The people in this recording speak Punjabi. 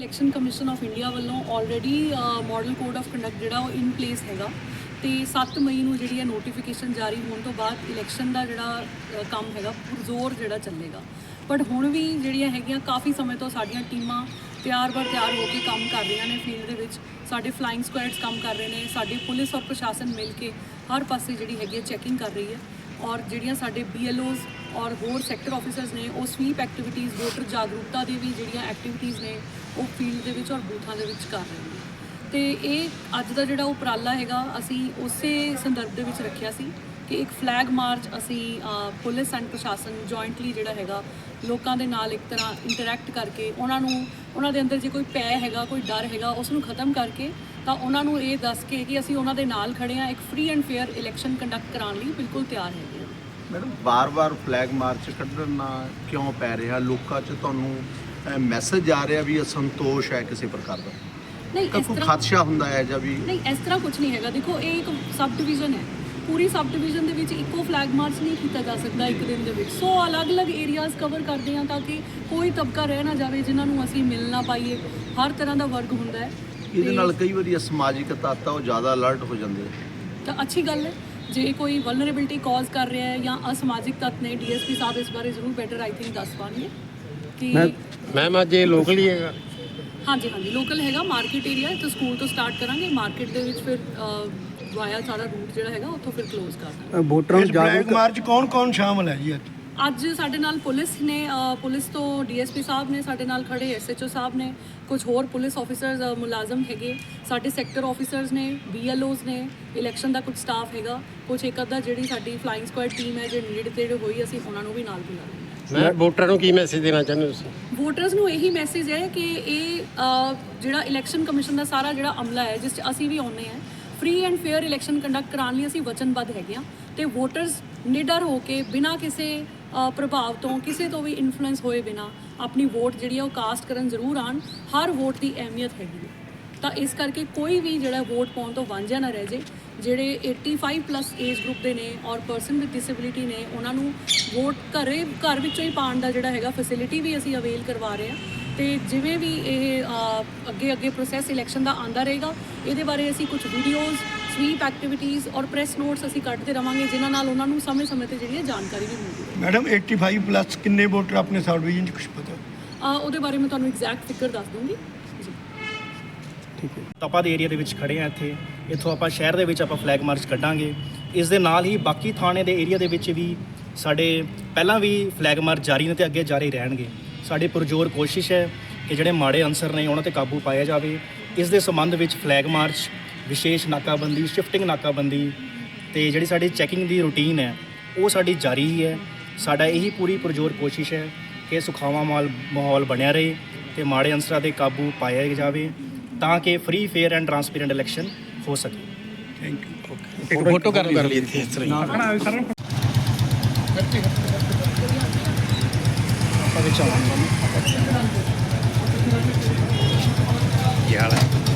ਇਲੈਕਸ਼ਨ ਕਮਿਸ਼ਨ ਆਫ ਇੰਡੀਆ ਵੱਲੋਂ already model code of conduct ਜਿਹੜਾ ਉਹ ਇਨ ਪਲੇਸ ਹੈਗਾ। ਤੇ 7 ਮਈ ਨੂੰ ਜਿਹੜੀ ਹੈ ਨੋਟੀਫਿਕੇਸ਼ਨ ਜਾਰੀ ਹੋਣ ਤੋਂ ਬਾਅਦ ਇਲੈਕਸ਼ਨ ਦਾ ਜਿਹੜਾ ਕੰਮ ਹੈਗਾ ਪੁਰਜ਼ੋਰ ਜਿਹੜਾ ਚੱਲੇਗਾ। ਬਟ ਹੁਣ ਵੀ ਜਿਹੜੀਆਂ ਹੈਗੀਆਂ, ਕਾਫੀ ਸਮੇਂ ਤੋਂ ਸਾਡੀਆਂ ਟੀਮਾਂ ਤਿਆਰ ਬਰ ਤਿਆਰ ਹੋ ਕੇ ਕੰਮ ਕਰ ਰਹੀਆਂ ਨੇ ਫੀਲਡ ਦੇ ਵਿੱਚ। ਸਾਡੇ ਫਲਾਈਂਗ ਸਕੁਐਡਸ ਕੰਮ ਕਰ ਰਹੇ ਨੇ, ਸਾਡੀ ਪੁਲਿਸ ਔਰ ਪ੍ਰਸ਼ਾਸਨ ਮਿਲ ਕੇ ਹਰ ਪਾਸੇ ਜਿਹੜੀ ਹੈਗੀ ਹੈ ਚੈਕਿੰਗ ਕਰ ਰਹੀ ਹੈ। ਔਰ ਜਿਹੜੀਆਂ ਸਾਡੇ BLOs ਔਰ ਹੋਰ ਸੈਕਟਰ ਆਫੀਸਰਸ ਨੇ ਉਹ ਸਵੀਪ ਐਕਟੀਵਿਟੀਜ਼ ਵੋਟਰ ਜਾਗਰੂਕਤਾ ਦੀ ਵੀ ਜਿਹੜੀਆਂ ਐਕਟੀਵਿਟੀਜ਼ ਨੇ ਉਹ ਫੀਲਡ ਦੇ ਵਿੱਚ ਔਰ ਬੂਥਾਂ ਦੇ ਵਿੱਚ ਕਰ ਰਹੇ ਨੇ। ਤੇ ਇਹ ਅੱਜ ਦਾ ਜਿਹੜਾ ਉਪਰਾਲਾ ਹੈਗਾ, ਅਸੀਂ ਉਸੇ ਸੰਦਰਭ ਦੇ ਵਿੱਚ ਰੱਖਿਆ ਸੀ ਕਿ ਇੱਕ ਫਲੈਗ ਮਾਰਚ ਅਸੀਂ ਪੁਲਿਸ ਐਂਡ ਪ੍ਰਸ਼ਾਸਨ ਜੁਆਇੰਟਲੀ ਜਿਹੜਾ ਹੈਗਾ, ਲੋਕਾਂ ਦੇ ਨਾਲ ਇੱਕ ਤਰ੍ਹਾਂ ਇੰਟਰੈਕਟ ਕਰਕੇ ਉਹਨਾਂ ਨੂੰ, ਉਹਨਾਂ ਦੇ ਅੰਦਰ ਜੇ ਕੋਈ ਪੈ ਹੈਗਾ, ਕੋਈ ਡਰ ਹੈਗਾ, ਉਸ ਨੂੰ ਖਤਮ ਕਰਕੇ ਤਾਂ ਉਹਨਾਂ ਨੂੰ ਇਹ ਦੱਸ ਕੇ ਕਿ ਅਸੀਂ ਉਹਨਾਂ ਦੇ ਨਾਲ ਖੜੇ ਹਾਂ, ਇੱਕ free and fair election conduct ਕਰਾਉਣ ਲਈ ਬਿਲਕੁਲ ਤਿਆਰ ਹੈਗੇ। ਮੈਡਮ ਬਾਰ-ਬਾਰ ਫਲੈਗ ਮਾਰਚ ਕੱਢਣਾ ਕਿਉਂ ਪੈ ਰਿਹਾ? ਲੋਕਾਂ 'ਚ ਤੁਹਾਨੂੰ ਮੈਸੇਜ ਆ ਰਿਹਾ ਵੀ ਅਸੰਤੋਸ਼ ਹੈ ਕਿਸੇ ਪ੍ਰਕਾਰ ਦਾ? ਨਹੀਂ ਇਸ ਤਰ੍ਹਾਂ ਖਦਸ਼ਾ ਹੁੰਦਾ ਹੈ ਜਾਂ ਵੀ? ਨਹੀਂ ਇਸ ਤਰ੍ਹਾਂ ਕੁਝ ਨਹੀਂ ਹੈਗਾ। ਦੇਖੋ ਇਹ ਇੱਕ ਸਬ ਡਿਵੀਜ਼ਨ ਹੈ। ਪੂਰੀ ਸਬ ਡਿਵੀਜ਼ਨ ਦੇ ਵਿੱਚ ਇੱਕੋ ਫਲੈਗ ਮਾਰਚ ਨਹੀਂ ਕੀਤਾ ਜਾ ਸਕਦਾ ਇੱਕ ਦਿਨ ਦੇ ਵਿੱਚ। ਸੋ ਅਲੱਗ-ਅਲੱਗ ਏਰੀਆਜ਼ ਕਵਰ ਕਰਦੇ ਹਾਂ ਤਾਂ ਕਿ ਕੋਈ ਤਬਕਾ ਰਹਿ ਨਾ ਜਾਵੇ ਜਿਨ੍ਹਾਂ ਨੂੰ ਅਸੀਂ ਮਿਲ ਨਾ ਪਾਈਏ। ਹਰ ਤਰ੍ਹਾਂ ਦਾ ਵਰਗ ਹੁੰਦਾ ਹੈ। ਇਹਦੇ ਨਾਲ ਕਈ ਵਾਰੀ ਸਮਾਜਿਕ ਤੱਤ ਉਹ ਜ਼ਿਆਦਾ ਅਲਰਟ ਹੋ ਜਾਂਦੇ ਤਾਂ ਅੱਛੀ ਗੱਲ ਹੈ। ਜੇ ਕੋਈ ਵਲਨਰੇਬਿਲਟੀ ਕਾਜ਼ ਕਰ ਰਿਹਾ ਹੈ ਜਾਂ ਅਸਮਾਜਿਕ ਤੱਤ ਨੇ ਡੀਐਸਪੀ ਸਾਹਿਬ ਇਸ ਬਾਰੇ ਜ਼ਰੂਰ ਬੈਟਰ ਆਈ ਥਿੰਕ ਦੱਸ ਪਾਣਗੇ ਕਿ ਮੈਮ ਅੱਜ ਇਹ ਲੋਕਲੀ ਹੈਗਾ? ਹਾਂਜੀ ਹਾਂਜੀ ਲੋਕਲ ਹੈਗਾ ਮਾਰਕੀਟ ਏਰੀਆ ਤੇ ਸਕੂਲ ਤੋਂ ਸਟਾਰਟ ਕਰਾਂਗੇ ਮਾਰਕੀਟ ਦੇ ਵਿੱਚ ਫਿਰ ਵਾਇਆ ਸਾਡਾ ਰੂਟ ਜਿਹੜਾ ਹੈਗਾ ਉੱਥੋਂ ਫਿਰ ਕਲੋਜ਼ ਕਰ ਦਾਂਗੇ। ਵੋਟਰਾਂ ਨੂੰ ਜਾਗਰੂਕ ਮਾਰਚ ਕੌਣ ਕੌਣ ਸ਼ਾਮਲ ਹੈ ਜੀ ਅੱਜ? ਅੱਜ ਸਾਡੇ ਨਾਲ ਪੁਲਿਸ ਨੇ ਪੁਲਿਸ ਤੋਂ ਡੀਐਸਪੀ ਸਾਹਿਬ ਨੇ ਸਾਡੇ ਨਾਲ ਖੜੇ ਐਸਐਚਓ ਸਾਹਿਬ ਨੇ ਕੁਝ ਹੋਰ ਪੁਲਿਸ ਆਫੀਸਰਸ ਮੁਲਾਜ਼ਮ ਹੈਗੇ। ਸਾਡੇ ਸੈਕਟਰ ਆਫੀਸਰਸ ਨੇ ਬੀਐਲਓਜ਼ ਨੇ ਇਲੈਕਸ਼ਨ ਦਾ ਕੁਝ ਸਟਾਫ ਹੈਗਾ। ਕੁਝ ਇੱਕ ਅੱਧਾ ਜਿਹੜੀ ਸਾਡੀ ਫਲਾਈਂਗ ਸਕੁਐਡ ਟੀਮ ਹੈ ਜੇ ਨੇੜੇ ਤੇੜੇ ਹੋਈ ਅਸੀਂ ਉਹਨਾਂ ਨੂੰ ਵੀ ਨਾਲ ਬੁਲਾ ਰਹੇ ਹਾਂ। ਮੈਂ ਵੋਟਰਾਂ ਨੂੰ ਕੀ ਮੈਸੇਜ ਦੇਣਾ ਚਾਹੁੰਦੇ ਹੋ ਤੁਸੀਂ? ਵੋਟਰਸ ਨੂੰ ਇਹੀ ਮੈਸੇਜ ਹੈ ਕਿ ਇਹ ਜਿਹੜਾ ਇਲੈਕਸ਼ਨ ਕਮਿਸ਼ਨ ਦਾ ਸਾਰਾ ਜਿਹੜਾ ਅਮਲਾ ਹੈ ਜਿਸ 'ਚ ਅਸੀਂ ਵੀ ਆਉਂਦੇ ਹਾਂ free and fair election conduct ਕਰਾਉਣ ਲਈ ਅਸੀਂ ਵਚਨਬੱਧ ਹੈਗੇ ਹਾਂ। ਤੇ ਵੋਟਰਸ ਨਿਡਰ ਹੋ ਕੇ ਬਿਨਾਂ ਕਿਸੇ ਪ੍ਰਭਾਵ ਤੋਂ ਕਿਸੇ ਤੋਂ ਵੀ ਇਨਫਲੂਐਂਸ ਹੋਏ ਬਿਨਾਂ ਆਪਣੀ ਵੋਟ ਜਿਹੜੀ ਆ ਉਹ ਕਾਸਟ ਕਰਨ ਜ਼ਰੂਰ ਆਣ ਹਰ ਵੋਟ ਦੀ ਅਹਿਮੀਅਤ ਹੈਗੀ ਹੈ ਤਾਂ ਇਸ ਕਰਕੇ ਕੋਈ ਵੀ ਜਿਹੜਾ ਵੋਟ ਪਾਉਣ ਤੋਂ ਵਾਂਝਾ ਨਾ ਰਹਿ ਜੇ, ਜਿਹੜੇ 85 ਪਲੱਸ ਏਜ ਗਰੁੱਪ ਦੇ ਨੇ ਔਰ ਪਰਸਨ ਵਿਦ ਡਿਸੇਬਿਲਿਟੀ ਨੇ, ਉਹਨਾਂ ਨੂੰ ਵੋਟ ਘਰੇ, ਘਰ ਵਿੱਚੋਂ ਹੀ ਪਾਉਣ ਦਾ ਜਿਹੜਾ ਹੈਗਾ ਫੈਸਿਲਿਟੀ ਵੀ ਅਸੀਂ ਅਵੇਲ ਕਰਵਾ ਰਹੇ ਹਾਂ ਤੇ ਜਿਵੇਂ ਵੀ ਇਹ ਅੱਗੇ ਅੱਗੇ ਪ੍ਰੋਸੈਸ ਇਲੈਕਸ਼ਨ ਦਾ ਆਂਦਾ ਰਹੇਗਾ, ਇਹਦੇ ਬਾਰੇ ਅਸੀਂ ਕੁਝ ਵੀਡੀਓਜ਼ ਸਵੀਪ ਐਕਟੀਵਿਟੀਜ਼ ਔਰ ਪ੍ਰੈਸ ਨੋਟਸ ਅਸੀਂ ਕੱਢਦੇ ਰਵਾਂਗੇ ਜਿਨ੍ਹਾਂ ਨਾਲ ਉਹਨਾਂ ਨੂੰ ਸਮੇਂ-ਸਮੇਂ ਤੇ ਜਿਹੜੀ ਹੈ ਜਾਣਕਾਰੀ ਵੀ ਮਿਲਦੀ ਰਹੇ ਮੈਡਮ 85 ਪਲੱਸ ਕਿੰਨੇ ਵੋਟਰ ਆਪਣੇ ਸਾਊਥ ਡਿਵੀਜ਼ਨ ਚ ਕੁਝ ਪਤਾ? ਅ, ਉਹਦੇ ਬਾਰੇ ਮੈਂ ਤੁਹਾਨੂੰ ਐਗਜ਼ੈਕਟ ਫਿਗਰ ਦੱਸ ਦੂੰਗੀ ਜੀ। ਆਪਾਂ ਦੇ ਏਰੀਆ ਦੇ ਵਿੱਚ ਖੜੇ ਆ ਇੱਥੇ। ਇੱਥੋਂ ਆਪਾਂ ਸ਼ਹਿਰ ਦੇ ਵਿੱਚ ਆਪਾਂ ਫਲੈਗ ਮਾਰਚ ਕੱਢਾਂਗੇ। ਇਸ ਦੇ ਨਾਲ ਹੀ ਬਾਕੀ ਥਾਣੇ ਦੇ ਏਰੀਆ ਦੇ ਵਿੱਚ ਵੀ ਸਾਡੇ ਪਹਿਲਾਂ ਵੀ ਫਲੈਗ ਮਾਰਚ ਜਾਰੀ ਨੇ ਤੇ ਅੱਗੇ ਜਾਰੀ ਰਹਿਣਗੇ। ਸਾਡੀ ਪੁਰਜੋਰ ਕੋਸ਼ਿਸ਼ ਹੈ ਕਿ ਜਿਹੜੇ ਮਾੜੇ ਅਨਸਰ ਨੇ ਉਹਨਾਂ ਤੇ ਕਾਬੂ ਪਾਇਆ ਜਾਵੇ। ਇਸ ਦੇ ਸੰਬੰਧ ਵਿੱਚ ਫਲੈਗ ਮਾਰਚ ਵਿਸ਼ੇਸ਼ ਨਾਕਾਬੰਦੀ ਸ਼ਿਫਟਿੰਗ ਨਾਕਾਬੰਦੀ ਤੇ ਜਿਹੜੀ ਸਾਡੀ ਚੈਕਿੰਗ ਦੀ ਰੁਟੀਨ ਹੈ ਉਹ ਸਾਡੀ ਜਾਰੀ ਹੀ ਹੈ। ਸਾਡਾ ਇਹੀ ਪੂਰੀ ਪੁਰਜੋਰ ਕੋਸ਼ਿਸ਼ ਹੈ ਕਿ ਸੁਖਾਵਾਂ ਮਾਲ ਮਾਹੌਲ ਬਣਿਆ ਰਹੇ ਤੇ ਮਾੜੇ ਅਨਸਰਾਂ ਤੇ ਕਾਬੂ ਪਾਇਆ ਜਾਵੇ ਤਾਂ ਕਿ free fair and transparent election ਹੋ ਸਕੇ। ਥੈਂਕ ਯੂ ਇੱਕ ਫੋਟੋ ਕਰ ਲਈ ਇੱਥੇ ਇਸ ਤਰ੍ਹਾਂ ਹੀ। ਕੀ ਹਾਲ ਹੈ?